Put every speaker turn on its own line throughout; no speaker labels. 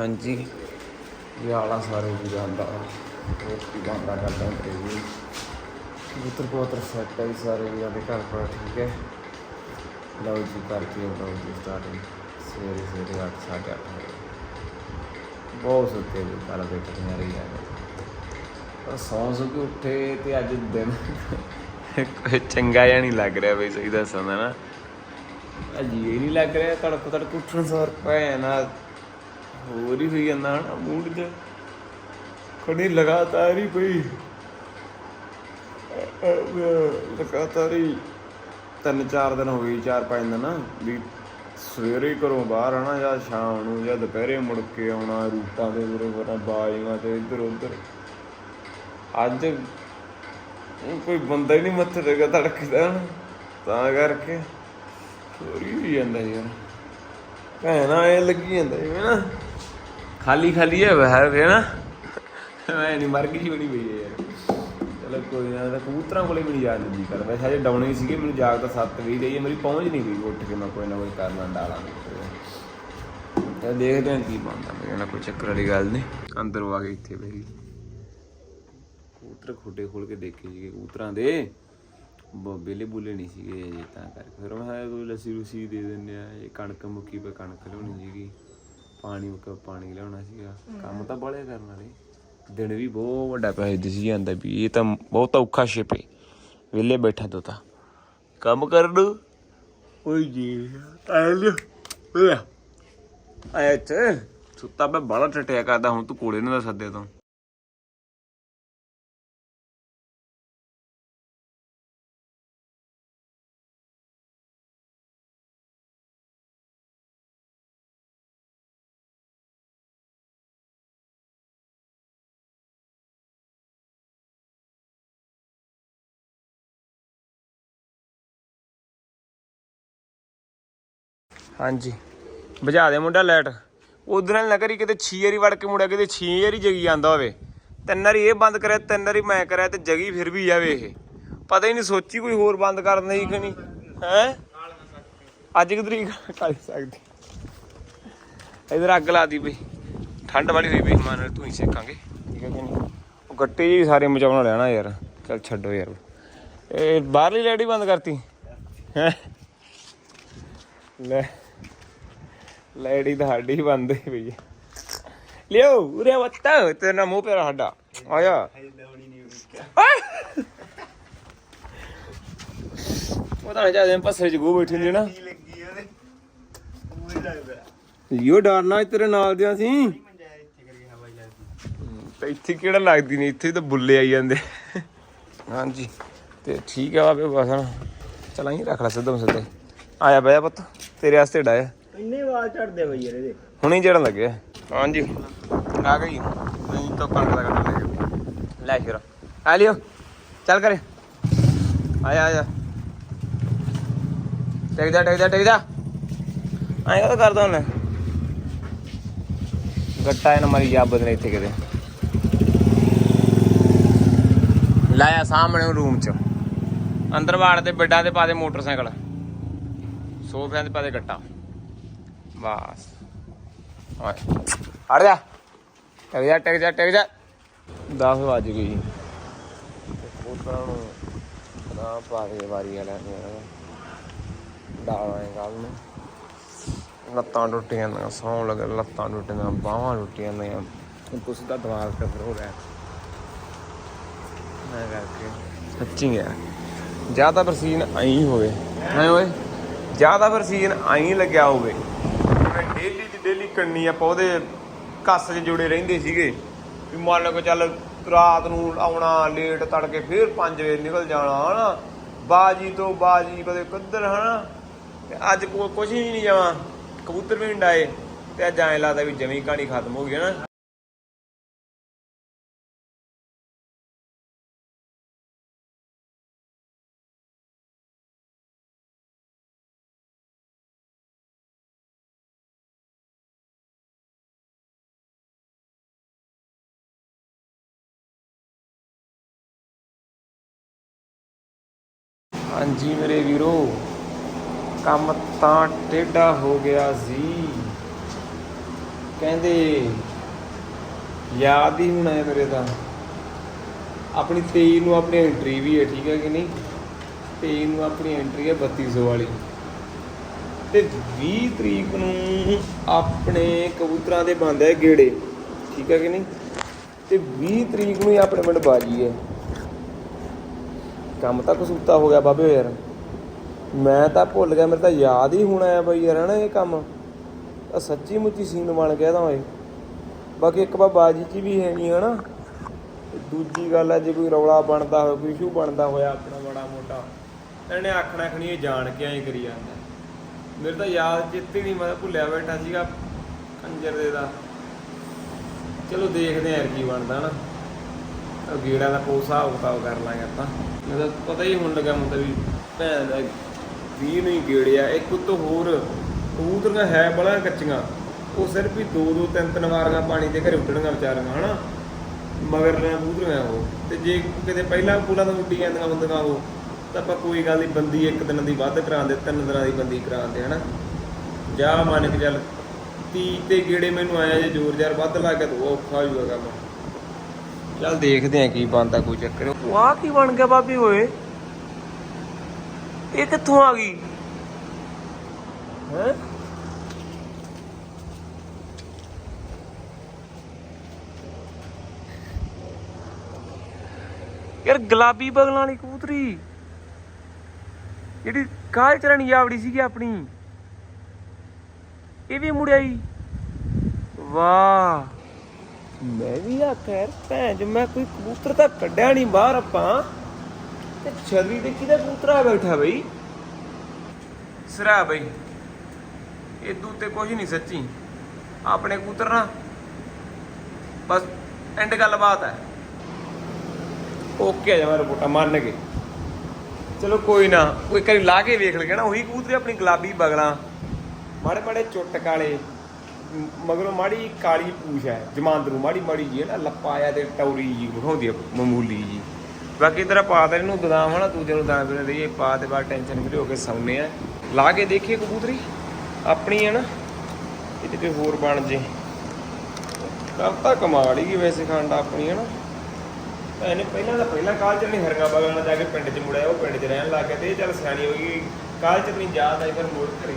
ਹਾਂਜੀ। ਇਹ ਆਲਾ ਸਾਰੇ ਵੀ ਜਾਂਦਾ। ਰੋਟੀ ਬੰਦਾ ਕਰਦਾ ਤੇ ਵੀ। ਕਬੂਤਰ ਕਬੂਤਰ ਸੈੱਟ ਹੈ ਜੀ ਸਾਰੇ ਵੀ ਆਦੇ ਘਰ ਪਰ ਠੀਕ ਹੈ। ਲਓ ਜੀ ਕਰਕੇ ਲਓ ਜੀ ਸਟਾਰਟਿੰਗ ਸਵੇਰੇ ਸਵੇਰੇ 8 8:30 ਵਜੇ। ਬਹੁਤ ਸੁੱਤੇ ਵੀ ਕੱਲ ਬੈਠੀਆਂ ਰਹੀ ਜਾਂਦੇ। ਪਰ ਸੌਂ ਸੌ ਕੇ ਉੱਠੇ ਤੇ ਅੱਜ ਦਿਨ ਕੋਈ ਚੰਗਾ ਜਿਹਾ ਨਹੀਂ ਲੱਗ ਰਿਹਾ ਬਈ ਸਹੀ ਦੱਸਾਂ ਨਾ। ਅਜੀ ਇਹ ਨਹੀਂ ਲੱਗ ਰਿਹਾ ਤੜਕ ਤੜਕ ਉੱਠਣ ਸਾਰ ਪੈ ਨਾ ਹੋਰ ਹੀ ਹੋਈ ਜਾਂਦਾ ਨਾ ਮੂਡ ਚ। ਖੜੀ ਲਗਾਤਾਰ ਹੀ ਕੋਈ ਲਗਾਤਾਰ ਹੀ ਤਿੰਨ ਚਾਰ ਦਿਨ ਹੋ ਗਏ, ਚਾਰ ਪੰਜ ਦਿਨ ਵੀ ਸਵੇਰੇ ਘਰੋਂ ਬਾਹਰ ਆਣਾ ਜਾਂ ਸ਼ਾਮ ਨੂੰ ਜਾਂ ਦੁਪਹਿਰੇ ਮੁੜ ਕੇ ਆਉਣਾ, ਰੂਟਾਂ ਦੇ ਉਰੇ ਵਰਾਂ ਬਾਜੀਆਂ ਤੇ ਇੱਧਰ ਉੱਧਰ। ਅੱਜ ਕੋਈ ਬੰਦਾ ਹੀ ਨਹੀਂ ਮੱਥੇ ਤੇ ਧੜਕਦਾ ਨਾ ਤਾਂ ਕਰਕੇ। ਚੋਰੀ ਹੋਈ ਜਾਂਦਾ ਯਾਰ। ਭੈਣਾ ਇਹ ਲੱਗੀ ਜਾਂਦਾ, ਜਿਵੇਂ ਨਾ। ਖਾਲੀ ਖਾਲੀ ਹੈ ਬਾਹਰ ਹੈ ਨਾ। ਮੈਂ ਨਹੀਂ, ਮਰ ਗਈ ਬਣੀ ਪਈ ਹੈ ਯਾਰ। ਚਲੋ ਕੋਈ ਨਾ ਤਾਂ ਕਬੂਤਰਾਂ ਕੋਲੇ ਵੀ ਨਹੀਂ ਜਾਣ ਦੀ ਕਰ ਵੈਸੇ ਹਜੇ ਡਾਉਣੇ ਸੀਗੇ, ਮੈਨੂੰ ਜਾਗ ਤਾਂ 7 ਵਜੇ ਰਹੀ ਹੈ, ਮੇਰੀ ਪਹੁੰਚ ਨਹੀਂ ਗਈ ਉੱਠ ਕੇ, ਮੈਂ ਕੋਈ ਨਾ ਕੋਈ ਕਰਨਾ ਡਾਲਾਂ ਤੇ ਦੇਖਦੇ ਹਾਂ ਕੀ ਬਣਦਾ, ਮੇਰੇ ਨਾਲ ਕੋਈ ਚੱਕਰ ਵਾਲੀ ਗੱਲ ਨਹੀਂ। ਅੰਦਰ ਆ ਕੇ ਇੱਥੇ ਬਈ ਕਬੂਤਰ ਖੋਡੇ ਖੋਲ ਕੇ ਦੇਖੇ ਸੀਗੇ ਕਬੂਤਰਾਂ ਦੇ। ਬੇਲੇ ਬੁਲੇ ਨਹੀਂ ਸੀਗੇ ਅਜੇ ਤਾਂ ਕਰਕੇ। ਫਿਰ ਮੈਂ ਕਿਹਾ ਕੋਈ ਲੱਸੀ ਲੁੱਸੀ ਦੇ ਦਿੰਦੇ ਆ, ਇਹ ਕਣਕ ਮੁੱਕੀ ਪੇ ਕਣਕ ਲਿਆਉਣੀ ਸੀਗੀ। ਪਾਣੀ ਮੁੱਕਾ ਪਾਣੀ ਲਿਆਉਣਾ ਸੀਗਾ। ਕੰਮ ਤਾਂ ਬੜੇ ਕਰਨ ਵਾਲੇ। ਦਿਨ ਵੀ ਬਹੁਤ ਵੱਡਾ ਪੈਸੇ ਦਿਸੀ ਜਾਂਦਾ ਵੀ ਇਹ ਤਾਂ ਬਹੁਤ ਔਖਾ ਸ਼ਿਪ ਹੈ ਵਿਲੇ ਬੈਠਾ ਤੋ ਤਾਂ। ਕੰਮ ਕਰਨ? ਓਏ ਜੀ ਓਏ ਆਇਆ ਤੇ ਸੁੱਤਾ ਮੈਂ ਬੜਾ ਟਟਿਆ ਕਰਦਾ ਹੁਣ ਤੂੰ ਕੋਲੇ ਨਾ ਸੱਦੇ ਤੋਂ। ਹਾਂਜੀ। ਬੁਝਾ ਦੇ ਮੁੰਡਾ ਲਾਈਟ। ਉਧਰ ਨਾਲ ਨਾ ਕਿਤੇ 6 ਵਾਰੀ ਵੜ ਕੇ ਮੁੜਿਆ, ਕਿਤੇ 6 ਵਾਰੀ ਜਗੀ ਜਾਂਦਾ ਹੋਵੇ। ਤਿੰਨ ਵਾਰੀ ਇਹ ਬੰਦ ਕਰਿਆ, ਤਿੰਨ ਵਾਰੀ ਮੈਂ ਕਰਿਆ ਤੇ ਜਗੀ ਫਿਰ ਵੀ ਜਾਵੇ ਇਹ। ਪਤਾ ਹੀ ਨਹੀਂ ਸੋਚੀ ਕੋਈ ਹੋਰ ਬੰਦ ਕਰਨ ਦੀ ਕਿ ਨਹੀਂ। ਹੈ? ਅੱਜ ਕਿ ਤਰੀਕ ਕਰ ਸਕਦੀ। ਇਧਰ ਅੱਗ ਲਾਦੀ ਪਈ ਠੰਡ ਵਾਲੀ ਹੋਈ ਪਈ ਮਾਨ ਤੂੰ ਹੀ ਸੇਕਾਂਗੇ। ਠੀਕ ਹੈ ਕਿ ਨਹੀਂ? ਉਹ ਗੱਟੇ ਜੀ ਸਾਰੇ ਮਚਾਉਣਾ ਲੈਣਾ ਯਾਰ। ਚੱਲ ਛੱਡੋ ਯਾਰ। ਇਹ ਬਾਹਰਲੀ ਲਾਈਟ ਹੀ ਬੰਦ ਕਰਤੀ। ਹੈ? ਲੈ। ਲੈੜੀ ਤੁਹਾਡੀ ਹੀ ਬੰਦ ਹੋਈ ਪਈ ਲਿਓ, ਉਰੇ ਵੱਤਾ, ਤੇਰਾ ਨਾ ਮੂੰਹ ਪੇਰਾ ਸਾਡਾ। ਆਇਆ। ਪਤਾ ਨਹੀਂ ਜਾਂਦੇ ਪਸਰੇ ਚ ਗੋ ਬੈਠੇ ਨੇ ਨਾ। ਲਿਓ ਡਰਨਾ ਤੇਰੇ ਨਾਲ ਦਿਆਂ ਸੀ। ਤੇ ਇੱਥੇ ਕਿਹੜਾ ਲੱਗਦੀ ਨਹੀਂ, ਇੱਥੇ ਤਾਂ ਬੁੱਲੇ ਆਈ ਜਾਂਦੇ। ਹਾਂਜੀ, ਤੇ ਠੀਕ ਆ ਬਾਬੇ, ਬਸ ਹੁਣ। ਚਲਾਂ ਰੱਖ ਲੈ ਸਿੱਧਾ ਸਿੱਧੇ ਆਇਆ ਬਹਿ ਜਾ ਪੁੱਤ, ਤੇਰੇ ਵਾਸਤੇ ਡਾਇਆ
ਇੰਨੇ ਵਾਲ ਝੜਦੇ ਬਈ ਯਾਰ ਇਹਦੇ।
ਹੁਣੇ ਜੜਨ ਲੱਗੇ। ਹਾਂਜੀ। ਆ ਗਈ। ਨਹੀਂ ਤਾਂ ਕਣਕ ਦਾ ਕੱਟ ਲੈ ਲੈ ਸ਼ੁਰਾ ਆ। ਲਿਓ। ਚੱਲ ਕਰੇ। ਆਇਆ ਆਇਆ ਟਿਕ ਜਾ ਟਿਕ ਜਾ ਟਿਕ ਜਾ। ਆਇਆ ਕਦੋਂ ਕਰਦਾ ਹੁਣ ਗੱਟਾ ਇਹਨਾਂ ਮਾਰੀ ਜਾਬਤ ਨੇ ਇੱਥੇ ਕਿਤੇ। ਲਾਇਆ ਸਾਹਮਣੇ ਰੂਮ ਚ। ਅੰਦਰ ਵਾੜ ਦੇ ਬੈੱਡਾਂ ਤੇ ਪਾ ਦੇ ਮੋਟਰਸਾਈਕਲ। ਸੋਫਿਆਂ ਤੇ ਪਾ ਦੇ ਗੱਟਾ। ਬਸ ਓਏ ਹਟ ਜਾ ਟਿਕ ਜਾ ਟਿਕ ਜਾ ਟਿਕ ਜਾ 10 ਵੱਜ ਗਈ ਪੁੱਤਰਾਂ ਨੂੰ ਨਾ ਪਾ ਕੇ ਵਾਰੀ ਡਾਲਾਂ ਗੱਲ ਨੂੰ ਲੱਤਾਂ ਟੁੱਟੀਆਂ ਨੇ ਸੌਂ ਲੱਗ ਲੱਤਾਂ ਟੁੱਟੀਆਂ ਬਾਹਾਂ ਟੁੱਟੀਆਂ ਨੇ ਤਾਂ ਦਿਮਾਗ ਤੇ ਫਿਰ ਹੋ ਰਿਹਾ ਮੈਂ ਕਰਕੇ ਸੱਚੀ ਯਾਰ ਜ਼ਿਆਦਾ ਪਰ ਸੀਨ ਹੋਵੇ ਹੈ ਓਏ ਜ਼ਿਆਦਾ ਪਰ ਸੀਨ ਲੱਗਿਆ ਹੋਵੇ ਕੰਨੀ ਆਪਾਂ ਉਹਦੇ ਕੱਸ 'ਚ ਜੁੜੇ ਰਹਿੰਦੇ ਸੀਗੇ ਵੀ ਮੰਨ ਲਓ ਚੱਲ ਰਾਤ ਨੂੰ ਆਉਣਾ ਲੇਟ ਤੜਕੇ ਫਿਰ 5 ਵਜੇ ਨਿਕਲ ਜਾਣਾ, ਹਨਾ? ਬਾਜੀ ਤੋਂ ਬਾਜੀ ਕਦੇ ਕਿੱਧਰ, ਹਨਾ? ਤੇ ਅੱਜ ਕੋ ਕੁਝ ਹੀ ਨਹੀਂ ਜਾਵਾਂ ਕਬੂਤਰ ਵੀ ਨਹੀਂ ਡਾਏ। ਤੇ ਅੱਜ ਐਂ ਲੱਗਦਾ ਵੀ ਜਮੀ ਕਹਾਣੀ ਖਤਮ ਹੋ ਗਈ, ਹਨਾ? ਹਾਂਜੀ ਮੇਰੇ ਵੀਰੋ, ਕੰਮ ਤਾਂ ਟੇਢਾ ਹੋ ਗਿਆ ਸੀ। ਕਹਿੰਦੇ, ਯਾਦ ਹੀ ਹੋਣਾ ਹੈ ਮੇਰੇ ਤਾਂ। ਆਪਣੀ 23 ਨੂੰ ਆਪਣੀ ਐਂਟਰੀ ਵੀ ਹੈ, ਠੀਕ ਹੈ ਕਿ ਨਹੀਂ? 23 ਨੂੰ ਆਪਣੀ ਐਂਟਰੀ ਹੈ 3200 ਵਾਲੀ। ਤੇ 20 ਤਰੀਕ ਨੂੰ ਆਪਣੇ ਕਬੂਤਰਾਂ ਦੇ ਬੰਦ ਹੈ ਗੇੜੇ, ਠੀਕ ਹੈ ਕਿ ਨਹੀਂ? ਤੇ 20 ਤਰੀਕ ਨੂੰ ਹੀ ਆਪਣੇ ਪਿੰਡ ਬਾਜੀ ਹੈ। ਕੰਮ ਤਾਂ ਕਸੂਤਾ ਹੋ ਗਿਆ ਬਾਬੇ ਯਾਰ। ਮੈਂ ਤਾਂ ਭੁੱਲ ਗਿਆ, ਮੇਰੇ ਤਾਂ ਯਾਦ ਹੀ ਹੋਣਾ ਹੈ ਬਈ ਯਾਰ, ਹਨਾ ਇਹ ਕੰਮ। ਆ ਸੱਚੀ ਮੁੱਚੀ ਸੀਨ ਬਣ ਗਿਆ ਤਾਂ ਓਏ। ਬਾਕੀ ਇੱਕ ਬਾਜੀ ਚ ਵੀ ਹੈ ਨਹੀਂ ਹਨਾ। ਦੂਜੀ ਗੱਲ ਹੈ ਜੇ ਕੋਈ ਰੌਲਾ ਬਣਦਾ ਹੋਵੇ ਕੋਈ ਇਸ਼ੂ ਬਣਦਾ ਹੋਇਆ ਆਪਣਾ ਬੜਾ ਮੋਟਾ ਇਹਨੇ ਆਖਣਾ ਖਣੀ ਇਹ ਜਾਣ ਕੇ ਐਂ ਕਰੀ ਜਾਂਦਾ। ਮੇਰੇ ਤਾਂ ਯਾਦ ਚਿੱਤੇ ਨਹੀਂ ਮੈਂ ਭੁੱਲਿਆ ਬੈਠਾ ਸੀਗਾ ਕੰਜਰ ਦੇ ਦਾ। ਚਲੋ ਦੇਖਦੇ ਆਂ ਕੀ ਬਣਦਾ ਨਾ ਗੇੜਾ ਦਾ ਉਹ ਹਿਸਾਬ ਕਿਤਾਬ ਕਰ ਲਾਂਗੇ ਆਪਾਂ। ਮੈਨੂੰ ਤਾਂ ਪਤਾ ਹੀ ਹੁਣ ਲੱਗਾ ਮੈਨੂੰ ਤਾਂ ਵੀ ਭੈਣ ਦਾ ਵੀ ਨਹੀਂ ਗੇੜਿਆ, ਇੱਕ ਉੱਤੋਂ ਹੋਰ ਕਬੂਤਰੀਆਂ ਹੈ ਬੜਾ ਕੱਚੀਆਂ। ਉਹ ਸਿਰਫ ਹੀ ਦੋ ਦੋ ਤਿੰਨ ਤਿੰਨ ਵਾਰੀਆਂ ਪਾਣੀ ਦੇ ਘਰੇ ਉੱਡਣੀਆਂ ਵਿਚਾਰੀਆਂ, ਹਨਾ? ਮਗਰ ਨੇ ਕਬੂਤਰੀਆਂ ਉਹ। ਤੇ ਜੇ ਕਿਤੇ ਪਹਿਲਾਂ ਪੂਲਾ ਤੋਂ ਉੱਡੀ ਜਾਂਦੀਆਂ ਹੁੰਦੀਆਂ ਉਹ, ਤਾਂ ਆਪਾਂ ਕੋਈ ਗੱਲ ਨਹੀਂ, ਬੰਦੀ ਇੱਕ ਦਿਨ ਦੀ ਵੱਧ ਕਰਾਉਂਦੇ ਤਿੰਨ ਦਿਨਾਂ ਦੀ ਬੰਦੀ ਕਰਾਉਂਦੇ ਹਨਾ? ਜਾ ਮੰਨ ਕੇ ਚੱਲ ਤੀ ਤੇ ਗੇੜੇ ਮੈਨੂੰ ਆਇਆ ਜੇ ਜ਼ੋਰ ਜ਼ਾਰ ਵੱਧ ਲੱਗ ਗਿਆ ਤਾਂ ਉਹ ਔਖਾ ਹੋ ਜਾਊਗਾ ਕੰਮ। ਚੱਲ ਦੇਖਦੇ ਆਂ ਕੀ ਬਣਦਾ, ਕੋਈ ਚੱਕਰ ਉਹ ਕੀ ਬਣ ਗਿਆ ਬਾਬੀ ਓਏ? ਇਹ ਕਿੱਥੋਂ ਆ ਗਈ? ਹੈ? ਯਾਰ ਗੁਲਾਬੀ ਬਗਲਾਂ ਵਾਲੀ ਕਬੂਤਰੀ। ਜਿਹੜੀ ਕਾਲ ਚਰਣੀ ਜਾਵੜੀ ਸੀਗੀ ਆਪਣੀ। ਇਹ ਵੀ ਮੁੜਿਆ ਹੀ ਵਾਹ। ਮੈਂ ਵੀ ਆਖਿਆ ਭੈਣ ਜੋ ਮੈਂ ਕੋਈ ਕਬੂਤਰ ਤਾਂ ਕੱਢਿਆ ਨਹੀਂ ਬਾਹਰ ਆਪਾਂ। ਤੇ ਛਤਰੀ ਤੇ ਕਿਹਦਾ ਕਬੂਤਰ ਆ ਬੈਠਾ ਬਈ? ਸਰਾ ਬਈ। ਇਦੂ ਤੇ ਕੁਝ ਨਹੀਂ ਸੱਚੀ। ਆਪਣੇ ਕਬੂਤਰ ਨਾ। ਬਸ ਐਂਡ ਗੱਲਬਾਤ ਹੈ। ਓਕੇ ਆ ਜਾ ਰਿਪੋਰਟਾਂ ਮੰਨ ਚਲੋ ਕੋਈ ਨਾ ਕੋਈ ਕਰੀ ਲਾ ਕੇ ਵੇਖ ਲਗੇ ਨਾ। ਉਹੀ ਕਬੂਤਰੀ ਆਪਣੀ ਗੁਲਾਬੀ ਬਗਲਾਂ। ਮਾੜੇ ਮਾੜੇ ਚੁੱਟ ਕਾਲੇ। ਮਗਰੋਂ ਮਾੜੀ ਕਾਲੀ ਪੂਛ ਹੈ, ਜਮਾਂਦਰੂ ਮਾੜੀ ਮਾੜੀ ਜੀ ਹੈ ਨਾ ਲੱਪਾਇਆ ਤੇ ਟੌਰੀ ਜੀ ਵਿਖਾਉਂਦੀ ਆ ਮਾਮੂਲੀ ਜੀ ਬਾਕੀ ਤੇਰਾ ਪਾ ਦੇ ਇਹਨੂੰ ਬਦਾਮ ਹਨਾ ਤੂੰ ਜਿਹਨੂੰ ਦਾਣਾ ਪੀਣਾ ਦੇਈਏ ਪਾ ਤੇ ਬਾਅਦ ਟੈਨਸ਼ਨ ਫਰੀ ਹੋ ਕੇ ਸੌਂਦੇ ਆ। ਲਾ ਕੇ ਦੇਖੀਏ ਕਬੂਤਰੀ, ਆਪਣੀ ਹੈ ਨਾ ਇਹ ਤੇ ਹੋਰ ਬਣ ਜੇ। ਕੰਮ ਤਾਂ ਕਮਾਲ ਹੀ ਗਈ ਵੈਸੇ ਖੰਡ ਆਪਣੀ ਹੈ ਨਾ। ਇਹਨੇ ਪਹਿਲਾਂ ਤਾਂ ਪਹਿਲਾਂ ਕਾਲ ਚ ਨਹੀਂ ਹਰੀਆਂ ਬਾਗਾਂ ਨਾਲ ਜਾ ਕੇ ਪਿੰਡ 'ਚ ਮੁੜਿਆ, ਉਹ ਪਿੰਡ 'ਚ ਰਹਿਣ ਲੱਗ ਗਿਆ ਤੇ ਇਹ ਚੱਲ ਸਿਆਣੀ ਹੋ ਗਈ। ਕਾਲ ਚ ਨਹੀਂ ਯਾਦ ਆਈ ਫਿਰ ਮੋੜ ਘਰੇ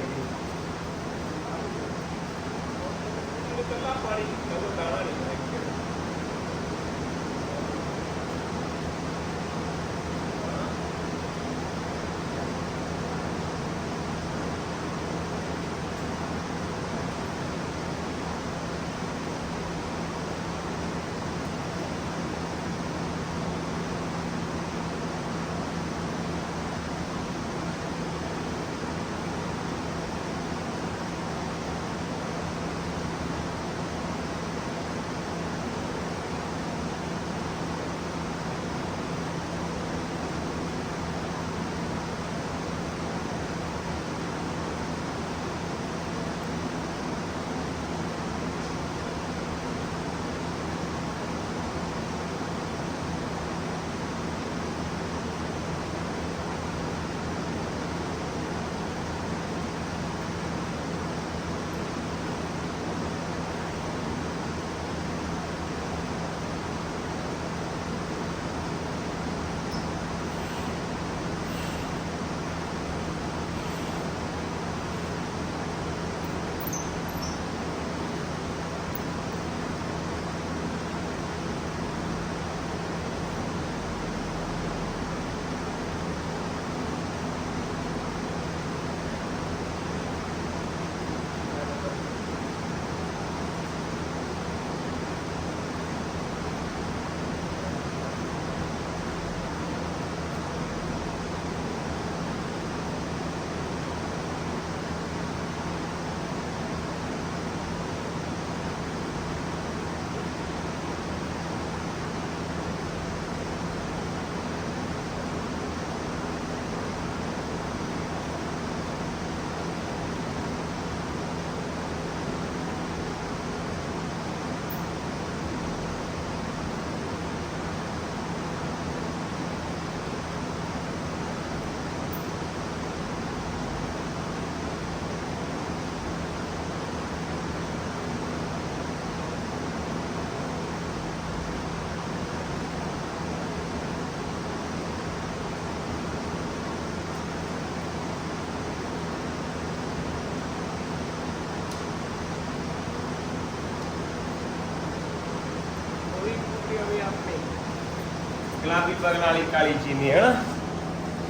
ਗੁਲਾਬੀ ਬਗਲ ਵਾਲੀ ਕਾਲੀ ਚੀਨੀ ਹੈ ਨਾ।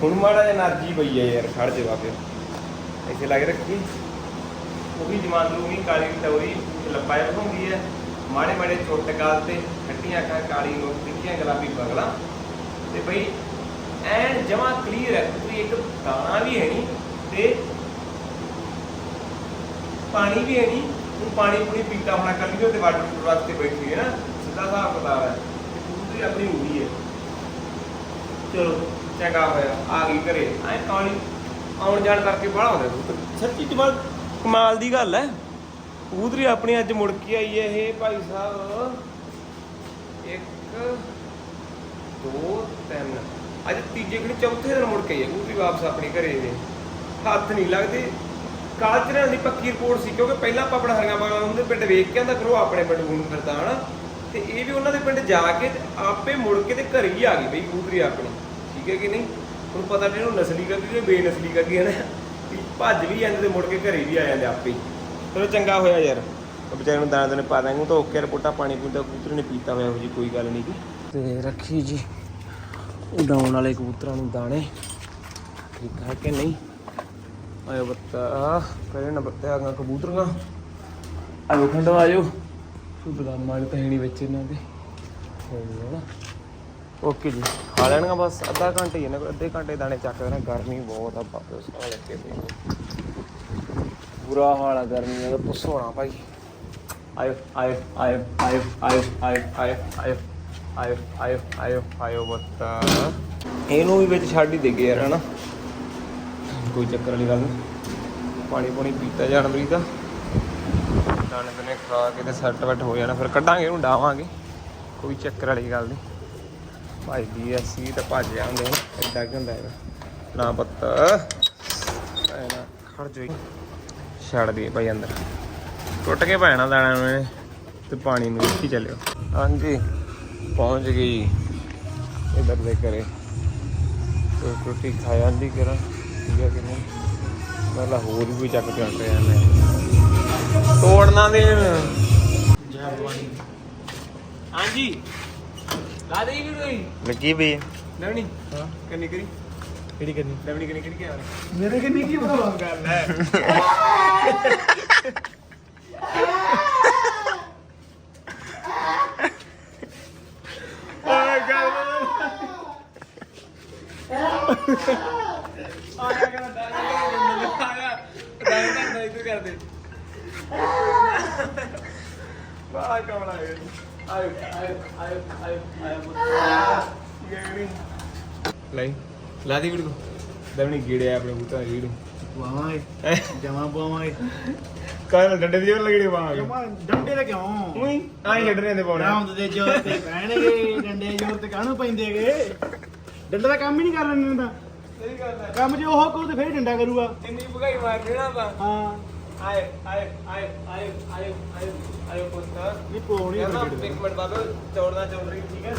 ਹੁਣ ਮਾੜਾ ਜਿਹਾ એનર્ਜੀ ਪਈ ਹੈ ਯਾਰ, ਖੜ ਜਾ ਬਾਬੇ। ਐਸੇ ਲੱਗ ਰੱਖੀ। ਉਹ ਵੀ ਜਮਾਂਦਰੂਮੀ ਕਾਲੀ ਟੋਰੀ ਲੱਪਾ ਹੁੰਦੀ ਹੈ। ਮਾੜੇ ਮਾੜੇ ਚੁੱਟ ਗਾਲ ਤੇ ਖੱਟੀਆਂ ਅੱਖਾਂ ਕਾਲੀ ਨੋਕ ਤਿੱਖੀਆਂ ਗੁਲਾਬੀ ਬਗਲਾਂ ਤੇ ਬਈ, ਐਨ ਜਮਾ ਕਲੀਅਰ ਹੈ ਪੂਰੀ ਇੱਕ ਦਾਣਾ ਵੀ ਹੈ ਨਹੀਂ ਤੇ ਪਾਣੀ ਵੀ ਹੈ ਨਹੀਂ। ਉਹ ਪਾਣੀ ਪੂਰੀ ਪੀਤਾ ਹੋਣਾ ਕੱਲੀ ਉਹਦੇ ਵਾਟਰ ਪ੍ਰੋਡਕਟ ਤੇ ਬੈਠੀ ਹੈ ਨਾ। ਸਿੱਧਾ ਹਿਸਾਬ ਕਿਤਾਬ ਹੈ। ਪੂਰੀ ਆਪਣੀ ਉਮੀਦ ਚਲੋ, ਚੰਗਾ ਹੋਇਆ, ਆ ਗਈ ਘਰੇ। ਐ ਕਾਲੀ ਆਉਣ ਜਾਣ ਕਰਕੇ ਬੜਾ ਹੁੰਦਾ ਕਬੂਤਰ ਸੱਚੀ ਜਮਾਲ ਕਮਾਲ ਦੀ ਗੱਲ ਹੈ ਕਬੂਤਰੀ ਆਪਣੀ ਅੱਜ ਮੁੜ ਕੇ ਆਈ ਹੈ ਇਹ ਭਾਈ ਸਾਹਿਬ। ਇੱਕ, ਦੋ, ਤਿੰਨ। ਅੱਜ ਤੀਜੇ ਕਿ ਚੌਥੇ ਦਿਨ ਮੁੜ ਕੇ ਆਈ ਹੈ ਕਬੂਤਰੀ ਵਾਪਸ ਆਪਣੇ ਘਰੇ ਦੇ ਹੱਥ ਨਹੀਂ ਲੱਗਦੇ। ਕਾਲਚਰਾਂ ਦੀ ਪੱਕੀ ਰਿਪੋਰਟ ਸੀ, ਕਿਉਂਕਿ ਪਹਿਲਾਂ ਆਪਾਂ ਆਪਣਾ ਹਰੀਆਂ ਬਾਗਾਂ ਉਹਦੇ ਪਿੰਡ ਵੇਖ ਕੇ ਆਂਦਾ ਕਰੋ, ਆਪਣੇ ਪਿੰਡ ਨੂੰ ਫਿਰਦਾ ਹਨਾ। ਤੇ ਇਹ ਵੀ ਉਹਨਾਂ ਦੇ ਪਿੰਡ ਜਾ ਕੇ ਤੇ ਆਪੇ ਮੁੜ ਕੇ ਤੇ ਘਰ ਹੀ ਆ ਗਈ ਬਈ ਕਬੂਤਰੀ ਆਪਣੀ ਠੀਕ ਹੈ ਕਿ ਨਹੀਂ? ਹੁਣ ਪਤਾ ਨਹੀਂ ਇਹਨੂੰ ਨਸਲੀ ਕੱਢੀ ਕਿ ਬੇਨਸਲੀ ਕੱਢੀ ਹੈ ਨਾ। ਵੀ ਭੱਜ ਵੀ ਜਾਂਦੇ ਤੇ ਮੁੜ ਕੇ ਘਰੇ ਵੀ ਆ ਜਾਂਦੇ ਆਪੇ। ਚਲੋ ਚੰਗਾ ਹੋਇਆ ਯਾਰ। ਉਹ ਵਿਚਾਰੇ ਨੂੰ ਦਾਣੇ ਦਾਣੇ ਪਾ ਦਾਂਗੇ ਉਹ ਤਾਂ ਓਕੇ ਰਿਪੋਰਟਾਂ ਪਾਣੀ ਪੀਂਦਾ ਕਬੂਤਰ ਨੇ ਪੀਤਾ ਹੋਇਆ ਉਹ ਜੀ ਕੋਈ ਗੱਲ ਨਹੀਂ ਤੇ ਰੱਖੀ ਜੀ ਉਡਾਉਣ ਵਾਲੇ ਕਬੂਤਰਾਂ ਨੂੰ ਦਾਣੇ। ਠੀਕ ਹੈ ਕਿ ਨਹੀਂ? ਆਇਓ ਬੱਤਾ ਕਰੇ ਨਾ ਬੱਤੇ ਆਗਾ ਕਬੂਤਰਾਂ ਆਇਓ ਖੰਡੋ ਆਇਓ। ਬਦਾਮਾਂ ਵਾਲੀ ਤਹਿਣੀ ਵਿੱਚ ਇਹਨਾਂ ਦੇ ਹੈ ਨਾ ਓਕੇ ਜੀ ਖਾ ਲੈਣਗਾ ਬਸ ਅੱਧਾ ਘੰਟੇ ਹੀ ਇਹਨਾਂ ਕੋਲ ਅੱਧੇ ਘੰਟੇ ਦਾਣੇ ਚੱਕ ਦੇਣਾ ਗਰਮੀ ਬਹੁਤ ਆ ਬਾਪੇ ਸਾਹ ਲੱਗੇ ਪਏ ਬੁਰਾ ਹਾਲ ਆ ਗਰਮੀ ਦਾ ਪੁੱਛ ਹੋਣਾ ਭਾਈ ਆਇਓ ਆਇਓ ਆਇਓ ਆਇਓ ਆਇਓ ਆਇਓ ਆਇਓ ਆਇਓ ਆਇਓ ਆਇਓ ਆਇਓ ਆਇਓ ਬੱਤਾ ਇਹਨੂੰ ਵੀ ਵਿੱਚ ਛੱਡ ਹੀ ਦੇਗੇ ਯਾਰ ਹਨਾ ਕੋਈ ਚੱਕਰ ਵਾਲੀ ਗੱਲ ਨਹੀਂ ਪਾਣੀ ਪਾਣੀ ਪੀਤਾ ਜਾਣ ਮਰੀ ਦਾ ਦਾਣੇ ਦਨੇ ਖਾ ਕੇ ਤੇ ਸੈੱਟ ਵੈਟ ਹੋ ਜਾਣਾ, ਫਿਰ ਕੱਢਾਂਗੇ ਇਹਨੂੰ ਡਾਵਾਂਗੇ। ਕੋਈ ਚੱਕਰ ਵਾਲੀ ਗੱਲ ਨਹੀਂ। ਭੱਜਦੀ ਐ ਸੀ ਤਾਂ ਭੱਜ ਜਾਂਦੇ ਨੇ ਐਡਾ ਕੀ ਹੁੰਦਾ ਹੈਗਾ? ਨਾ ਪੱਤ। ਐ ਖੜ ਜੋਈ ਛੱਡ ਦੇ ਭਾਈ ਅੰਦਰ। ਟੁੱਟ ਕੇ ਪੈਣਾ ਦਾਣਾ ਨੂੰ ਇਹਨੇ ਤੇ ਪਾਣੀ ਨੂੰ ਕੀ ਚੱਲਿਓ। ਹਾਂਜੀ, ਪਹੁੰਚ ਗਈ। ਇਧਰ ਦੇ ਕਰੇ ਕੋਈ ਰੋਟੀ ਖਾ ਜਾਂਦੀ ਕਰਾਂ ਠੀਕ ਹੈ ਕਿ ਨਹੀਂ? ਮੈਂ ਹੋਰ ਵੀ ਚੱਕ ਕੇ ਆਂਦੇ ਆ। ਮੈਂ ਤੋੜਨਾ ਦੇ।
ਜੈ ਭਵਾਨੀ
ਹਾਂਜੀ। ਲਾ ਦੇ ਵੀ ਕੋਈ।
ਲੱਗੀ ਬਈ?
ਲੈਵਣੀ।
ਹਾਂ।
ਕੰਨੀ ਕਰੀ?
ਕਿਹੜੀ ਕਰਨੀ?
ਲੈਵਣੀ ਕੰਨੀ ਕਿਹੜੀ ਕਿਹਾ
ਮੇਰੇ ਕਿੰਨੀ ਕੀ ਪਤਾ
ਗੱਲ ਹੈ ਓਏ ਗੱਲ ਆਇਆ ਕਰ ਦਾਣਾ ਆਇਆ ਦਾਣਾ ਨਹੀਂ ਤੂੰ ਕਰਦੇ ਵਾਹ ਕਮਲਾ ਹੈ ਆਇਓ ਆਇਓ ਆਇਓ ਆਇਓ ਆਇਓ ਲਾ ਦੀ ਵੀਡੀਓ। ਦਵਣੀ ਗੀੜਿਆ ਆਪਣੇ ਬੂਟਾ ਗੀੜੂ
ਵਾਵਾਂਗੇ ਜਮਾ ਪਾਵਾਂਗੇ।
ਕਾਹਨ ਡੰਡੇ ਦੀ ਜੋਰ ਲਗੜੀ ਪਾਵਾਂਗੇ?
ਜਮਾ ਡੰਡੇ ਕਿਉਂ
ਪਾਉਣੇ।
ਦੇ ਜੋਰ ਤੇ ਪੈਣਗੇ ਡੰਡੇ ਜੋਰ ਤੇ ਕਾਹਨੂੰ ਪੈਂਦੇਗੇ? ਡੰਡਾ ਦਾ ਕੰਮ ਹੀ ਨਹੀਂ
ਸਹੀ ਗੱਲ ਹੈ
ਕੰਮ ਜੇ ਉਹ ਕਰੂ ਤੇ ਫੇਰ ਡੰਡਾ ਕਰੂਗਾ।
ਇੰਨੀ ਭਗਾਈ ਮਾਰ ਦੇਣਾ ਤਾਂ
ਹਾਂ।
ਆਏ ਆਏ ਆਏ ਆਏ ਆਏ ਆਏ ਆਏ ਪੁੱਤ।
ਨਹੀਂ ਪੋਣੀ
ਕਹਿੰਦਾ ਇੱਕ ਮਿੰਟ ਬਾਬਾ ਚੌੜਨਾ ਚੱਲ ਰਹੀ ਠੀਕ ਹੈ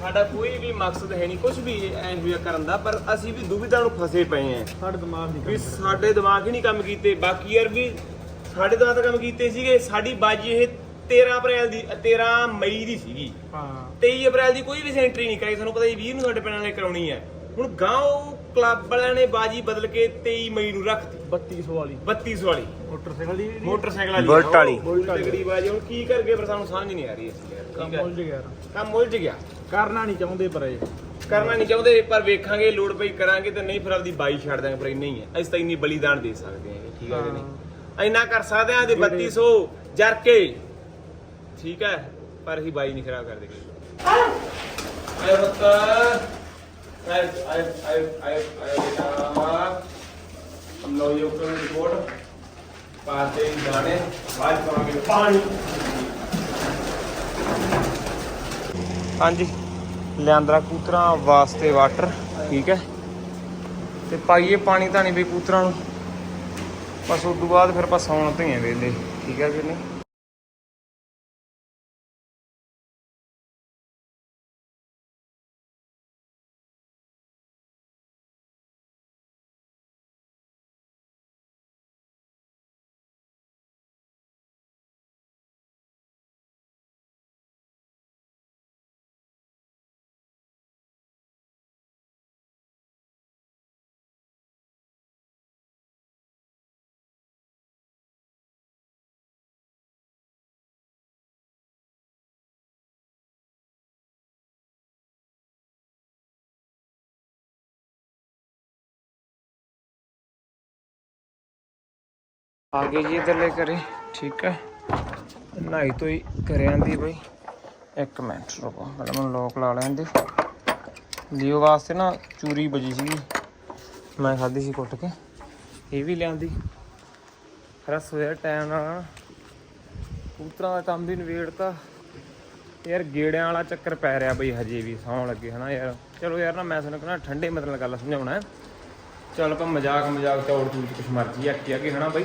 ਸਾਡਾ ਕੋਈ ਵੀ ਮਕਸਦ ਹੈ ਨਹੀਂ ਕੁਝ ਵੀ ਐਂ ਹੋਇਆ ਕਰਨ ਦਾ ਪਰ ਅਸੀਂ ਵੀ ਦੁਵਿਧਾ ਨੂੰ ਫਸੇ ਪਏ ਆਂ
ਸਾਡੇ ਦਿਮਾਗ ਦੀ
ਵੀ ਸਾਡੇ ਦਿਮਾਗ ਹੀ ਨਹੀਂ ਕੰਮ ਕੀਤੇ। ਬਾਕੀ ਯਾਰ ਵੀ ਸਾਡੇ ਦਿਮਾਗ ਤਾਂ ਕੰਮ ਕੀਤੇ ਸੀਗੇ। ਸਾਡੀ ਬਾਜੀ ਇਹ 13 ਅਪ੍ਰੈਲ ਦੀ 13 ਮਈ ਦੀ ਸੀਗੀ।
ਹਾਂ।
23 ਅਪ੍ਰੈਲ ਦੀ ਕੋਈ ਵੀ ਸੈਂਟਰੀ ਨਹੀਂ ਕਰਾਈ। ਤੁਹਾਨੂੰ ਪਤਾ ਜੀ 20 ਨੂੰ ਸਾਡੇ ਪਿੰਡਾਂ ਨੇ ਕਰਾਉਣੀ ਹੈ। ਹੁਣ ਗਾਂਵ ਕਲੱਬ ਵਾਲਿਆਂ ਨੇ ਬਾਜੀ ਬਦਲ ਕੇ 23 ਮਈ ਨੂੰ ਰੱਖਤੀ
3200 ਵਾਲੀ।
3200 ਵਾਲੀ।
ਮੋਟਰਸਾਈਕਲ ਦੀ
ਮੋਟਰਸਾਈਕਲ ਵਾਲੀ।
ਬੁਲਟ ਵਾਲੀ।
ਬੁਲਟ ਤਗੜੀ ਬਾਜੀ ਹੁਣ ਕੀ ਕਰਗੇ ਪਰ ਸਾਨੂੰ ਸਮਝ ਨਹੀਂ ਆ ਰਹੀ ਇਸ ਯਾਰ
ਕੰਮ। ਉਲਝ ਗਿਆ
ਕੰਮ ਉਲਝ ਗਿਆ।
ਕਰਨਾ ਨਹੀਂ ਚਾਹੁੰਦੇ ਪਰ ਇਹ।
ਕਰਨਾ ਨਹੀਂ ਚਾਹੁੰਦੇ ਪਰ ਵੇਖਾਂਗੇ ਲੋੜ ਪਈ ਕਰਾਂਗੇ ਤੇ ਨਹੀਂ ਫਿਰ ਆਪਦੀ ਬਾਈ ਛੱਡ ਦਾਂਗੇ ਪਰ ਇੰਨਾ ਹੀ ਹੈ। ਅਸੀਂ ਤਾਂ ਇੰਨੀ ਬਲੀਦਾਨ ਦੇ ਸਕਦੇ ਹਾਂ ਠੀਕ ਹੈ ਕਿ ਨਹੀਂ? ਇੰਨਾ ਕਰ ਸਕਦੇ ਹਾਂ ਤੇ 3200 ਜਰ ਕੇ। ਠੀਕ ਹੈ ਪਰ ਅਸੀਂ ਬਾਈ ਨਹੀਂ ਖਰਾਬ ਕਰਦੇ ਆਏ ਬੱਤਾ ਆਏ ਆਏ ਆਏ ਆਏ ਆਏ ਬੇਟਾ। ਹਮ ਲੋ ਯੋ ਕਰਨ ਰਿਪੋਰਟ। ਪਾਤੇ ਦਾਣੇ ਬਾਅਦ ਕਰਾਂਗੇ ਪਾਣੀ। ਹਾਂਜੀ। ਲਿਆਂਦਰਾ ਕੂਤਰਾਂ ਵਾਸਤੇ ਵਾਟਰ ਠੀਕ ਹੈ। ਤੇ ਪਾਈਏ ਪਾਣੀ ਧਾਣੀ ਵੀ ਕੂਤਰਾਂ ਨੂੰ। ਬਸ ਉਸ ਤੋਂ ਬਾਅਦ ਫਿਰ ਆਪਾਂ ਸੌਣ ਤੇ ਹੀ ਵੇਲੇ ਠੀਕ ਹੈ ਕਿ ਨਹੀਂ ਆ ਗਏ ਜੀ ਇਧਰਲੇ ਕਰੇ ਠੀਕ ਹੈ। ਨਹਾਈ ਤੋਂ ਹੀ ਘਰੇ ਆਂਦੀ ਬਈ। ਇੱਕ ਮਿੰਟ ਰੁਕੋ, ਪਹਿਲਾਂ ਮੈਨੂੰ ਲੋਕ ਲਾ ਲੈਣ ਦੇ। ਲੀਓ ਵਾਸਤੇ ਨਾ ਚੂਰੀ ਬਜੀ ਸੀਗੀ। ਮੈਂ ਖਾਧੀ ਸੀ ਕੁੱਟ ਕੇ। ਇਹ ਵੀ ਲਿਆਂਦੀ। ਖਰਾ ਸਵੇਰ ਟਾਈਮ ਨਾਲ ਕਬੂਤਰਾਂ ਦਾ ਕੰਮ ਵੀ ਨਵੇੜਤਾ ਯਾਰ ਗੇੜਿਆਂ ਵਾਲਾ ਚੱਕਰ ਪੈ ਰਿਹਾ ਬਈ, ਹਜੇ ਵੀ ਸੌਣ ਲੱਗੇ, ਹਨਾ ਯਾਰ। ਚਲੋ ਯਾਰ ਨਾ, ਮੈਂ ਤੁਹਾਨੂੰ ਕਹਿੰਦਾ ਠੰਡੇ ਮਤਲਬ ਗੱਲ ਸਮਝਾਉਣਾ। ਹੈ ਚੱਲ ਆਪਾਂ ਮਜ਼ਾਕ ਮਜ਼ਾਕ ਚੌੜ ਚੂੜ ਕੁਛ ਮਰਜ਼ੀ ਆਖੀ ਅੱਗੇ, ਹਨਾ ਬਈ?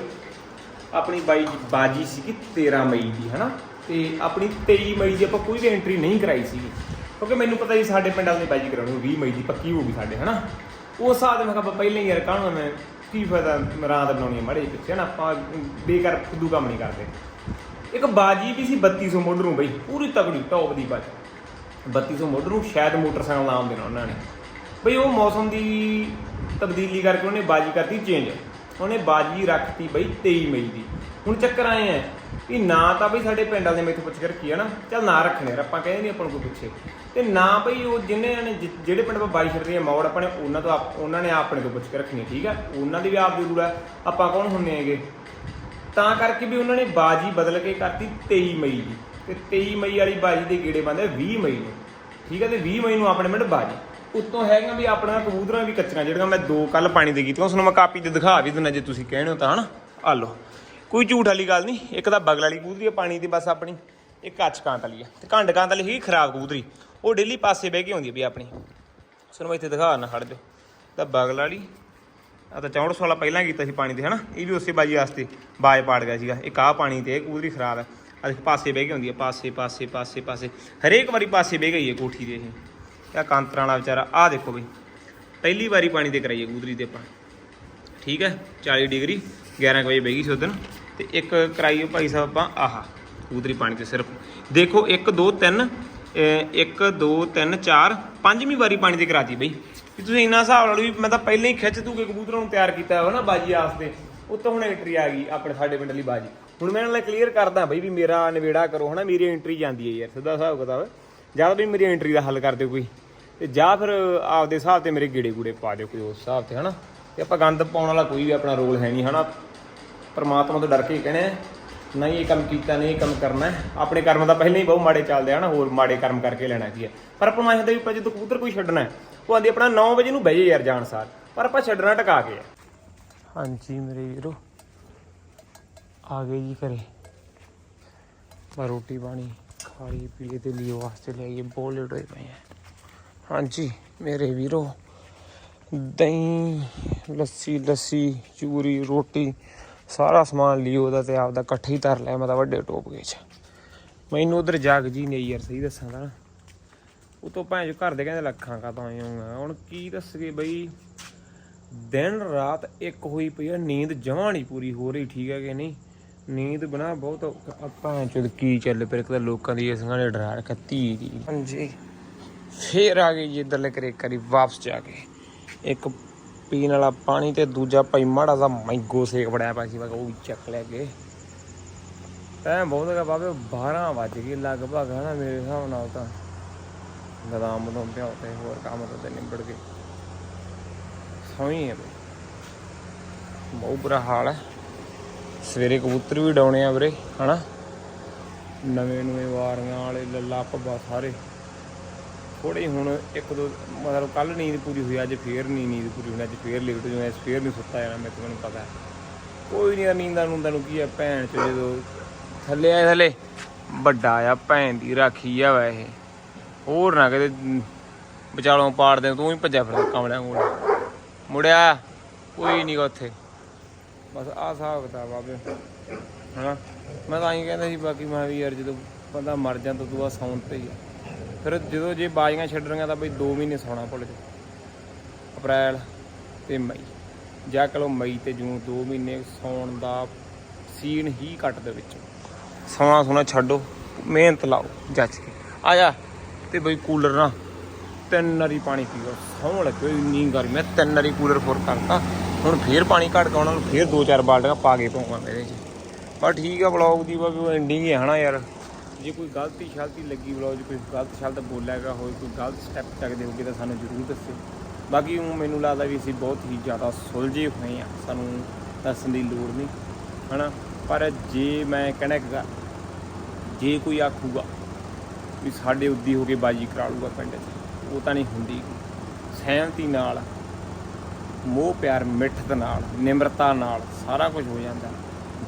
ਆਪਣੀ ਬਾਈ ਬਾਜੀ ਸੀਗੀ 13 ਮਈ ਦੀ, ਹਨਾ? ਤੇ ਆਪਣੀ 23 ਮਈ ਦੀ ਆਪਾਂ ਕੋਈ ਵੀ ਐਂਟਰੀ ਨਹੀਂ ਕਰਾਈ ਸੀਗੀ। ਕਿਉਂਕਿ ਮੈਨੂੰ ਪਤਾ ਸੀ ਸਾਡੇ ਪਿੰਡ ਵਾਲੇ ਨੇ ਬਾਜੀ ਕਰਾਉਣੀ 20 ਮਈ ਦੀ ਪੱਕੀ ਹੋਊਗੀ ਸਾਡੇ, ਹਨਾ? ਉਸ ਸਾਲ ਦੇ ਮੈਂ ਕਿਹਾ ਪਹਿਲਾਂ ਹੀ ਯਾਰ ਕਾਹਨੂੰ ਮੈਂ ਕੀ ਫਾਇਦਾ, ਰਾਤ ਬਣਾਉਣੀ ਹੈ ਮਾੜੇ ਜਿਹੇ ਪਿੱਛੇ, ਹਨਾ? ਆਪਾਂ ਬੇਕਾਰ ਫੁੱਦੂ ਕੰਮ ਨਹੀਂ ਕਰਦੇ। ਇੱਕ ਬਾਜੀ ਵੀ ਸੀ 3200 ਮੋਢ ਨੂੰ ਬਈ, ਪੂਰੀ ਤਗੜੀ ਟੌਪ ਦੀ ਬਾਜੀ। 3200 ਮੋਢ ਨੂੰ ਸ਼ਾਇਦ ਮੋਟਰਸਾਈਕਲ ਨਾਮ ਦੇਣਾ ਉਹਨਾਂ ਨੇ। ਬਈ ਉਹ ਮੌਸਮ ਦੀ ਤਬਦੀਲੀ ਕਰਕੇ ਉਹਨੇ ਬਾਜੀ ਕਰਤੀ ਚੇਂਜ ਉਹਨੇ ਬਾਜੀ ਰੱਖਤੀ ਬਈ 23 ਮਈ ਦੀ। ਹੁਣ ਚੱਕਰ ਆਏ ਆ ਵੀ ਨਾ ਤਾਂ ਬਈ ਸਾਡੇ ਪਿੰਡ ਵਾਲੇ ਮੈਥੋਂ ਪੁੱਛ ਕੇ ਰੱਖੀ ਆ ਨਾ। ਚੱਲ ਨਾ ਰੱਖਣੇ ਯਾਰ, ਆਪਾਂ ਕਹਿੰਦੇ ਨਹੀਂ ਆਪਾਂ ਨੂੰ ਕੋਈ ਪੁੱਛੇ। ਤੇ ਨਾ ਬਈ ਉਹ ਜਿੰਨੇ ਨੇ ਜਿਹੜੇ ਪਿੰਡ ਆਪਾਂ ਬਾਈ ਛੱਡ ਰਹੀ ਆ ਮੌੜ ਆਪਣੇ ਉਹਨਾਂ ਤੋਂ ਆਪ- ਉਹਨਾਂ ਨੇ ਆਪਣੇ ਤੋਂ ਪੁੱਛ ਕੇ ਰੱਖਣੀ ਠੀਕ ਆ? ਉਹਨਾਂ ਦੀ ਵੀ ਆਪ ਦੀ ਰੂਲ ਆ, ਆਪਾਂ ਕੌਣ ਹੁੰਨੇ ਹੈਗੇ? ਤਾਂ ਕਰਕੇ ਵੀ ਉਹਨਾਂ ਨੇ ਬਾਜੀ ਬਦਲ ਕੇ ਕਰਤੀ 23 ਮਈ ਦੀ। ਤੇ 23 ਮਈ ਵਾਲੀ ਬਾਜੀ ਦੇ ਗੇੜੇ ਬੰਦੇ 20 ਮਈ ਨੂੰ। ਠੀਕ ਹੈ ਤੇ 20 ਮਈ ਨੂੰ ਆਪਣੇ ਮਿੰਟ ਬਾਜੀ। ਉੱਤੋਂ ਹੈਗੀਆਂ ਵੀ ਆਪਣਾ ਕਬੂਤਰਾਂ ਵੀ ਕੱਚੀਆਂ, ਜਿਹੜੀਆਂ ਮੈਂ ਦੋ ਕੱਲ ਪਾਣੀ ਦੇ ਕੀਤੀਆਂ ਉਸ ਨੂੰ ਮੈਂ ਕਾਪੀ ਤੇ ਦਿਖਾ ਵੀ ਦਿੰਦਾ ਜੇ ਤੁਸੀਂ ਕਹਿਣੇ ਹੋ ਤਾਂ, ਹਨਾ? ਆ ਲਓ। ਕੋਈ ਝੂਠ ਵਾਲੀ ਗੱਲ ਨਹੀਂ, ਇੱਕ ਤਾਂ ਬਗਲ ਵਾਲੀ ਕਬੂਤਰੀ ਆ, ਪਾਣੀ ਦੀ ਬਸ ਆਪਣੀ, ਇੱਕ ਕੱਚ ਕਾਂਤ ਵਾਲੀ ਆ। ਤੇ ਘੰਡ ਕਾਂਤ ਵਾਲੀ ਹੀ ਖਰਾਬ ਕਬੂਤਰੀ। ਉਹ ਡੇਲੀ ਪਾਸੇ ਬਹਿ ਕੇ ਆਉਂਦੀ ਆ ਵੀ ਆਪਣੀ। ਸੁਣ ਮੈਂ ਇੱਥੇ ਦਿਖਾ ਨਾ ਖੜ ਜਾ। ਤਾਂ ਬਗਲ ਵਾਲੀ ਆ ਤਾਂ 64 ਵਾਲਾ ਪਹਿਲਾਂ ਕੀਤਾ ਸੀ ਪਾਣੀ ਤੇ, ਹਨਾ? ਇਹ ਵੀ ਉਸੇ ਬਾਜੀ ਵਾਸਤੇ ਬਾਜ ਪਾੜ ਗਿਆ ਸੀਗਾ। ਇੱਕ ਆਹ ਪਾਣੀ ਤੇ, ਇਹ ਕਬੂਤਰੀ ਖਰਾਬ ਹੈ ਆ ਪਾਸੇ ਬਹਿ ਕੇ ਆਉਂਦੀ ਹੈ ਪਾਸੇ ਪਾਸੇ ਪਾਸੇ ਪਾਸੇ। ਹਰੇਕ ਵਾਰੀ ਪਾਸੇ ਬਹਿ ਗਈ ਹੈ ਕੋਠੀ ਦੇ ਇਹ। ਆ ਕਾਂਤਰਾਂ ਵਾਲਾ ਵਿਚਾਰਾ, ਆਹ ਦੇਖੋ ਬਈ। ਪਹਿਲੀ ਵਾਰੀ ਪਾਣੀ ਤੇ ਕਰਾਈਏ ਕਬੂਤਰੀ ਤੇ ਆਪਾਂ। ਠੀਕ ਹੈ 40 ਡਿਗਰੀ 11 ਕੁ ਵਜੇ ਬਹਿ ਗਈ ਸੀ ਉਦੋਂ। ਤੇ ਇੱਕ ਕਰਾਈਓ ਭਾਈ ਸਾਹਿਬ ਆਪਾਂ ਆਹ ਕਬੂਤਰੀ ਪਾਣੀ ਤੇ ਸਿਰਫ। ਦੇਖੋ 1 2 3 1 2 3 4 ਪੰਜਵੀਂ ਵਾਰੀ ਪਾਣੀ ਤੇ ਕਰਾਤੀ ਬਈ। ਵੀ ਤੁਸੀਂ ਇੰਨਾ ਹਿਸਾਬ ਨਾਲ ਵੀ ਮੈਂ ਤਾਂ ਪਹਿਲਾਂ ਹੀ ਖਿੱਚ ਤੂ ਕੇ ਕਬੂਤਰਾਂ ਨੂੰ ਤਿਆਰ ਕੀਤਾ ਹੋਇਆ ਨਾ ਬਾਜੀ ਆਸਤੇ ਉੱਤੋਂ ਹੁਣ ਐਂਟਰੀ ਆ ਗਈ ਆਪਣੇ ਸਾਡੇ ਪਿੰਡ ਲਈ ਬਾਜੀ। ਹੁਣ ਮੈਂ ਇਹਨਾਂ ਨਾਲ ਕਲੀਅਰ ਕਰਦਾ ਬਈ ਵੀ ਮੇਰਾ ਨਿਬੇੜਾ ਕਰੋ ਹਨਾ, ਮੇਰੀ ਐਂਟਰੀ ਜਾਂਦੀ ਹੈ ਯਾਰ, ਸਿੱਧਾ ਹਿਸਾਬ ਕਿਤਾਬ। ਜਾਂ ਵੀ ਮੇਰੀ ਐਂਟਰੀ ਦਾ ਹੱਲ ਕਰ ਦਿਓ ਕੋਈ। ਤੇ ਜਾਂ ਫਿਰ ਆਪਦੇ ਹਿਸਾਬ ਤੇ ਮੇਰੇ ਗੇੜੇ ਗੂੜੇ ਪਾ ਦਿਓ ਕੋਈ ਉਸ ਹਿਸਾਬ ਤੇ, ਹਨਾ? ਤੇ ਆਪਾਂ ਗੰਦ ਪਾਉਣ ਵਾਲਾ ਕੋਈ ਵੀ ਆਪਣਾ ਰੋਲ ਹੈ ਨਹੀਂ, ਹਨਾ? ਪਰਮਾਤਮਾ ਤੋਂ ਡਰ ਕੇ ਕਹਿਣਾ ਨਹੀਂ, ਇਹ ਕੰਮ ਕੀਤਾ, ਨਹੀਂ, ਇਹ ਕੰਮ ਕਰਨਾ ਆਪਣੇ ਕਰਮ ਦਾ ਪਹਿਲਾਂ ਹੀ ਬਹੁਤ ਮਾੜੇ ਚੱਲਦੇ ਆ ਨਾ ਹੋਰ ਮਾੜੇ ਕਰਮ ਕਰਕੇ ਲੈਣਾ ਕੀ ਹੈ? ਪਰ ਆਪਾਂ ਨੂੰ ਐਂ ਹੁੰਦਾ ਵੀ ਆਪਾਂ ਜਦੋਂ ਕਬੂਤਰ ਕੋਈ ਛੱਡਣਾ ਉਹ ਆਂਦੀ ਆਪਣਾ 9 ਵਜੇ ਨੂੰ ਬਹਿ ਜੇ ਯਾਰ ਜਾਣ ਸਾਰ। ਪਰ ਆਪਾਂ ਛੱਡਣਾ ਟਕਾ ਕੇ ਆ। ਹਾਂਜੀ ਮੇਰੇ ਵੀਰੋ, ਆ ਗਏ ਜੀ ਘਰੇ। ਮੈਂ ਰੋਟੀ ਪਾਣੀ ਖਾ ਲਈ ਪੀ ਲਈ ਤੇ ਲਿਓ ਵਾਸਤੇ ਲੈ ਗਏ ਬਹੁਤ ਲੇਟ ਹੋਏ ਪਏ ਆ। ਹਾਂਜੀ, ਮੇਰੇ ਵੀਰੋ, ਦਹੀਂ, ਲੱਸੀ ਲੱਸੀ, ਚੂਰੀ, ਰੋਟੀ, ਸਾਰਾ ਸਮਾਨ ਲਿਓ ਦਾ ਤੇ ਆਪਦਾ ਇਕੱਠੇ ਹੀ ਧਰ ਲਿਆ, ਮੈਂ ਤਾਂ ਵੱਡੇ ਟੋਪਕੇ 'ਚ। ਮੈਨੂੰ ਉਧਰ ਜਾਗ ਜੀ ਨਹੀਂ ਯਾਰ, ਸਹੀ ਦੱਸਾਂ ਤਾਂ। ਉਹ ਤੋਂ ਭਾਂ ਜੋ ਘਰ ਦੇ ਕਹਿੰਦੇ ਲੱਖਾਂ ਕਾ ਤਾਂ ਆਏ ਹੁਣ ਕੀ ਦੱਸਗੇ ਬਈ, ਦਿਨ ਰਾਤ ਇੱਕ ਹੋਈ ਪਈ ਆ, ਨੀਂਦ ਜਮਾਂ ਨਹੀਂ ਪੂਰੀ ਹੋ ਰਹੀ, ਠੀਕ ਹੈ ਕਿ ਨਹੀਂ? ਨੀਂਦ ਬਣਾ ਬਹੁਤ ਆਪਾਂ ਚੁਦ ਕੀ ਚੱਲ ਫਿਰ ਇੱਕ ਤਾਂ ਲੋਕਾਂ ਦੀ ਇਸਾਂ ਨੇ ਡਰਾ ਰੱਖਿਆ ਧੀ ਦੀ ਹਾਂਜੀ। ਫੇਰ ਆ ਗਈ ਜੀ ਇੱਧਰਲੇ ਕਰੇ ਕਰੀ ਵਾਪਸ ਜਾ ਕੇ। ਇੱਕ ਪੀਣ ਵਾਲਾ ਪਾਣੀ ਤੇ ਦੂਜਾ ਭਾਈ ਮਾੜਾ ਦਾ ਮੈਂਗੋ ਸੇਕ ਬੜਿਆ ਪਿਆ ਸੀ, ਮੈਂ ਉਹ ਵੀ ਚੱਕ ਲੈ ਕੇ। ਟਾਈਮ ਬਹੁਤ ਹੈਗਾ ਬਾਬੇ 12 ਵੱਜ ਗਏ ਲਗਭਗ, ਹਨਾ ਮੇਰੇ ਹਿਸਾਬ ਨਾਲ ਤਾਂ। ਗਦਾਮ ਬਦਾਮ ਪਿਆਉ ਤੇ ਹੋਰ ਕੰਮ ਤਾਂ ਤੇ ਨਿਬੜ ਗਏ। ਸੌਈ ਹੈ ਬਹੁਤ ਬੁਰਾ ਹਾਲ ਹੈ ਸਵੇਰੇ ਕਬੂਤਰ ਵੀ ਡਾਉਣੇ ਆ ਵੀਰੇ, ਹਨਾ। ਨਵੇਂ ਨਵੇਂ ਵਾਰੀਆਂ ਵਾਲੇ ਲੱਲਾ ਭੱਬਾ ਸਾਰੇ। ਥੋੜੇ ਹੁਣ ਇੱਕ ਦੋ ਮਤਲਬ ਕੱਲ ਨੀਂਦ ਪੂਰੀ ਹੋਈ, ਅੱਜ ਫੇਰ ਨਹੀਂ ਨੀਂਦ ਪੂਰੀ ਹੋਣੀ ਅੱਜ ਫੇਰ ਲੇਟ ਹੋ ਜਾਣਾ, ਅੱਜ ਫੇਰ ਨਹੀਂ ਸੁੱਤਾ ਜਾਣਾ, ਮੈਂ ਤੁਹਾਨੂੰ ਪਤਾ ਹੈ। ਕੋਈ ਨਹੀਂ ਨੀਂਦਾਂ ਨੂੰਦਾਂ ਨੂੰ ਕੀ ਆ, ਭੈਣ ਚ ਜਦੋਂ ਥੱਲੇ ਆਏ ਥੱਲੇ, ਵੱਡਾ ਆ, ਭੈਣ ਦੀ ਰਾਖੀ ਆ ਵਾ ਇਹ ਹੋਰ ਨਾ ਕਿਤੇ ਵਿਚਾਲੋਂ ਪਾੜ ਦੇ ਤੂੰ ਹੀ ਭੱਜਿਆ ਫਿਰ ਕਮਲਿਆਂ ਕੋਲ। ਮੁੜਿਆ, ਕੋਈ ਨਹੀਂ ਉੱਥੇ। ਬਸ ਆਹ ਹਿਸਾਬ ਕਿਤਾਬ ਆ ਵੀ ਹਨਾ? ਮੈਂ ਤਾਂ ਹੀ ਕਹਿੰਦਾ ਸੀ, ਬਾਕੀ ਮੈਂ ਵੀ ਯਾਰ ਜਦੋਂ ਬੰਦਾ ਮਰ ਜਾਂਦਾ ਤੂੰ ਆ ਸੌਣ ਤੇ ਹੀ ਆ। ਫਿਰ ਜਦੋਂ ਜੇ ਬਾਜ਼ੀਆਂ ਛੱਡਣੀਆਂ ਤਾਂ ਬਈ 2 ਮਹੀਨੇ ਸੌਣਾ ਭੁੱਲ ਜਾ ਅਪ੍ਰੈਲ ਤੇ ਮਈ। ਜਾਂ ਕਲੋ ਮਈ ਤੇ ਜੂਨ 2 ਮਹੀਨੇ ਸੌਣ ਦਾ ਸੀਨ ਹੀ ਕੱਟ ਦੇ ਵਿੱਚ। ਸੌਣਾ ਸੋਣਾ ਛੱਡੋ, ਮਿਹਨਤ ਲਾਓ, ਜੱਜ ਕੇ। ਆ ਜਾ, ਤੇ ਬਈ ਕੂਲਰ ਨਾ ਤਿੰਨ ਵਾਰੀ ਪਾਣੀ ਪੀਓ। ਸੌਣ ਲੱਗੋ ਇੰਨੀ ਗਰਮੀ ਹੈ ਤਿੰਨ ਵਾਰੀ ਕੂਲਰ ਫੁਰ ਕਰਤਾ। ਹੁਣ ਫੇਰ ਪਾਣੀ ਘਟ ਕੇ ਉਹਨਾਂ ਨੂੰ ਫੇਰ ਦੋ ਚਾਰ ਬਾਲਟੀਆਂ ਪਾ ਕੇ ਪਾਉਂਗਾ ਮੇਰੇ 'ਚ। ਪਰ ਠੀਕ ਆ ਵਲੌਗ ਦੀ ਵਾ ਉਹ ਐਂਡਿੰਗ ਹੀ ਹੈ ਹਨਾ ਯਾਰ। ਜੇ ਕੋਈ ਗਲਤੀ ਸ਼ਲਤੀ ਲੱਗੀ ਵਲੌਗ 'ਚ ਕੋਈ ਗਲਤ ਸ਼ਬਦ ਬੋਲਿਆਗਾ ਹੋਏ ਕੋਈ ਗਲਤ ਸਟੈਪ ਚੱਕਦੇ ਹੋਗੇ ਤਾਂ ਸਾਨੂੰ ਜ਼ਰੂਰ ਦੱਸਿਓ। ਬਾਕੀ ਉਹ ਮੈਨੂੰ ਲੱਗਦਾ ਵੀ ਅਸੀਂ ਬਹੁਤ ਹੀ ਜ਼ਿਆਦਾ ਸੁਲਝੇ ਹੋਏ ਆ ਸਾਨੂੰ ਦੱਸਣ ਦੀ ਲੋੜ ਨਹੀਂ, ਹਨਾ? ਪਰ ਜੇ ਮੈਂ ਕਹਿਣਾ ਕਿ ਜੇ ਕੋਈ ਆਖੂਗਾ ਵੀ ਸਾਡੇ ਉੱਦੀ ਹੋ ਕੇ ਬਾਜੀ ਕਰਾ ਲੂਗਾ ਪਿੰਡ 'ਚ, ਉਹ ਤਾਂ ਨਹੀਂ ਹੁੰਦੀ। ਸਹਿਮਤੀ ਨਾਲ, ਮੋਹ ਪਿਆਰ, ਮਿੱਠਤ ਨਾਲ, ਨਿਮਰਤਾ ਨਾਲ ਸਾਰਾ ਕੁਝ ਹੋ ਜਾਂਦਾ।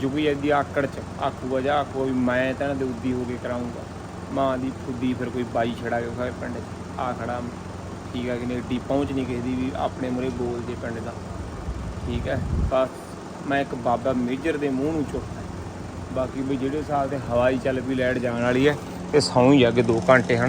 ਜੋ ਕੋਈ ਐਦੀ ਆਕੜ ਚ। ਆਖੂਗਾ ਜਾਂ ਆਖੂਗਾ ਵੀ ਮੈਂ ਤਾਂ ਦੇ ਉੱਦੀ ਹੋ ਕੇ ਕਰਾਉਂਗਾ ਮਾਂ ਦੀ ਫੁੱਦੀ ਫਿਰ ਕੋਈ ਬਾਈ ਛੜਾ ਕੇ ਖਾਏ ਪਿੰਡ 'ਚ। ਆ ਖੜਾ ਠੀਕ ਹੈ ਕਿ ਨਹੀਂ? ਏਡੀ ਪਹੁੰਚ ਨਹੀਂ ਕਿਸੇ ਦੀ ਵੀ ਆਪਣੇ ਮੂਹਰੇ ਬੋਲ ਜੇ ਪਿੰਡ ਦਾ। ਠੀਕ ਹੈ ਬਸ ਮੈਂ ਇੱਕ ਬਾਬਾ ਮੇਜਰ ਦੇ ਮੂੰਹ ਨੂੰ ਚੁੱਕਦਾ। ਬਾਕੀ ਵੀ ਜਿਹੜੇ ਸਾਲ ਤੇ ਹਵਾਈ ਚੱਲ ਵੀ ਲੈਟ ਜਾਣ ਵਾਲੀ ਹੈ ਇਹ ਸੌਂ ਹੀ ਅੱਗੇ 2 ਘੰਟੇ, ਹਨਾ?